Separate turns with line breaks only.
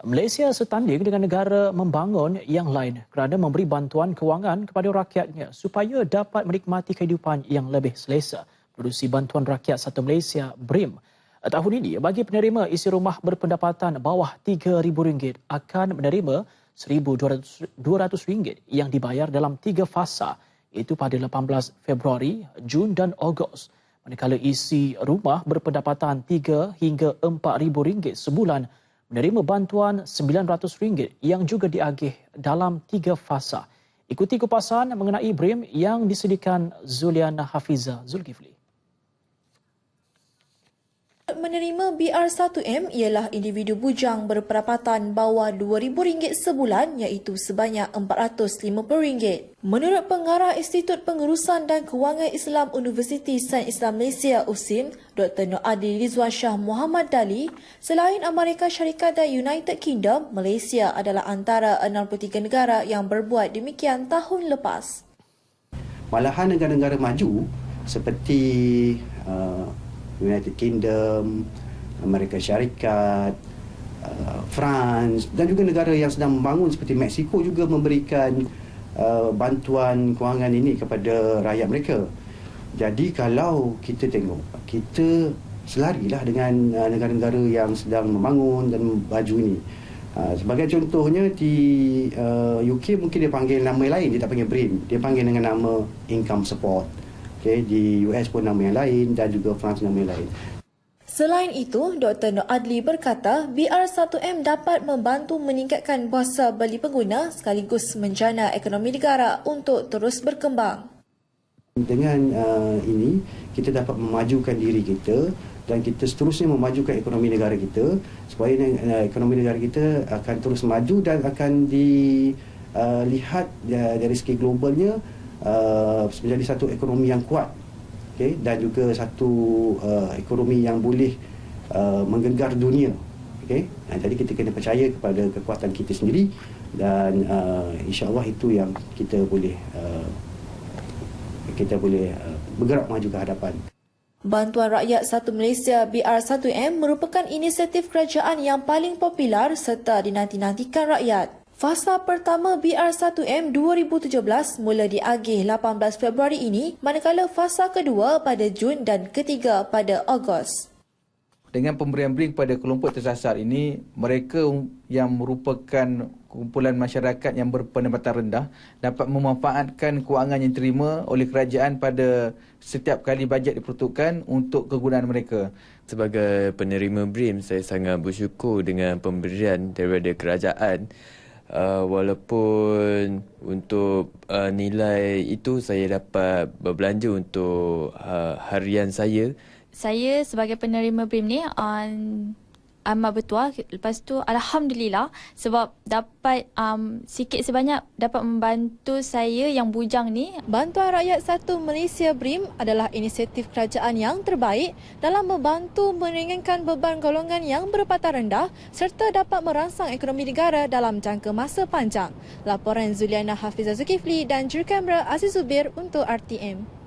Malaysia setanding dengan negara membangun yang lain kerana memberi bantuan kewangan kepada rakyatnya supaya dapat menikmati kehidupan yang lebih selesa. Produksi Bantuan Rakyat Satu Malaysia, BRIM, tahun ini bagi penerima isi rumah berpendapatan bawah RM3,000 akan menerima RM1,200 yang dibayar dalam tiga fasa iaitu pada 18 Februari, Jun dan Ogos. Manakala isi rumah berpendapatan RM3 hingga RM4,000 sebulan menerima bantuan RM900 yang juga diagih dalam tiga fasa. Ikuti kupasan mengenai BRIM yang disediakan Zuliana Hafiza Zulkifli
menerima BR1M ialah individu bujang berpendapatan bawah RM2,000 sebulan iaitu sebanyak RM450. Menurut pengarah Institut Pengurusan dan Kewangan Islam Universiti Sains Islam Malaysia USIM, Dr. Nur Adil Rizwan Shah Muhammad Dali, selain Amerika Syarikat dan United Kingdom, Malaysia adalah antara 63 negara yang berbuat demikian tahun lepas.
Malahan negara-negara maju seperti uh, United Kingdom, Amerika Syarikat, uh, France dan juga negara yang sedang membangun seperti Mexico juga memberikan uh, bantuan kewangan ini kepada rakyat mereka. Jadi kalau kita tengok, kita selarilah dengan uh, negara-negara yang sedang membangun dan maju ini. Uh, sebagai contohnya di uh, UK mungkin dia panggil nama lain, dia tak panggil BRIM. Dia panggil dengan nama Income Support. Okay, di US pun nama yang lain dan juga France nama yang lain.
Selain itu, Dr. Nur Adli berkata BR1M dapat membantu meningkatkan kuasa beli pengguna sekaligus menjana ekonomi negara untuk terus berkembang.
Dengan uh, ini, kita dapat memajukan diri kita dan kita seterusnya memajukan ekonomi negara kita supaya uh, ekonomi negara kita akan terus maju dan akan dilihat uh, dari segi globalnya uh, menjadi satu ekonomi yang kuat okay? dan juga satu uh, ekonomi yang boleh uh, menggegar dunia okay? nah, jadi kita kena percaya kepada kekuatan kita sendiri dan uh, insyaAllah itu yang kita boleh uh, kita boleh uh, bergerak maju ke hadapan
Bantuan Rakyat Satu Malaysia BR1M merupakan inisiatif kerajaan yang paling popular serta dinanti-nantikan rakyat. Fasa pertama BR1M 2017 mula diagih 18 Februari ini, manakala fasa kedua pada Jun dan ketiga pada Ogos.
Dengan pemberian BRING pada kelompok tersasar ini, mereka yang merupakan kumpulan masyarakat yang berpendapatan rendah dapat memanfaatkan kewangan yang diterima oleh kerajaan pada setiap kali bajet diperuntukkan untuk kegunaan mereka.
Sebagai penerima BRIM, saya sangat bersyukur dengan pemberian daripada kerajaan uh, walaupun untuk uh, nilai itu saya dapat berbelanja untuk uh, harian saya.
Saya sebagai penerima BRIM ni uh, amat bertuah. Lepas tu Alhamdulillah sebab dapat um, sikit sebanyak dapat membantu saya yang bujang ni.
Bantuan Rakyat Satu Malaysia BRIM adalah inisiatif kerajaan yang terbaik dalam membantu meringankan beban golongan yang berpatah rendah serta dapat merangsang ekonomi negara dalam jangka masa panjang. Laporan Zuliana Hafizah Zulkifli dan jurukamera Aziz Zubir untuk RTM.